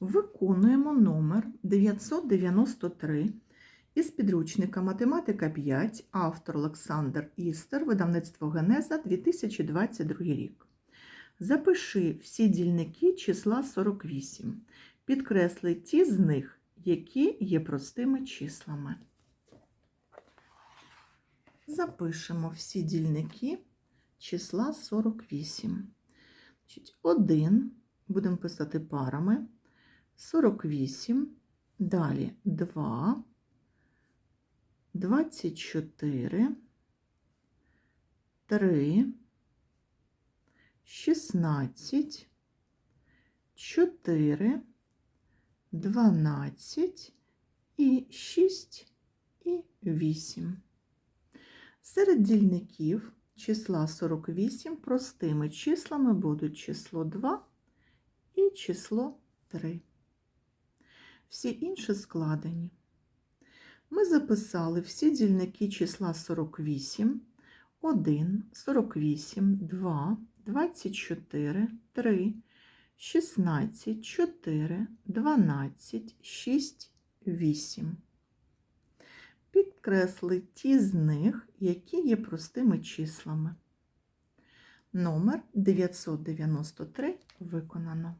Виконуємо номер 993 із підручника Математика 5, автор Олександр Істер, видавництво Генеза 2022 рік. Запиши всі дільники числа 48. Підкресли ті з них, які є простими числами. Запишемо всі дільники числа 48. 1 будемо писати парами. 48, далі 2, 24, 3, 16, 4, 12 і 6 і 8. Серед дільників числа 48 простими числами будуть число 2 і число 3. Всі інші складені. Ми записали всі дільники числа 48, 1, 48, 2, 24, 3, 16, 4, 12, 6, 8. Підкресли ті з них, які є простими числами. Номер 993 виконано.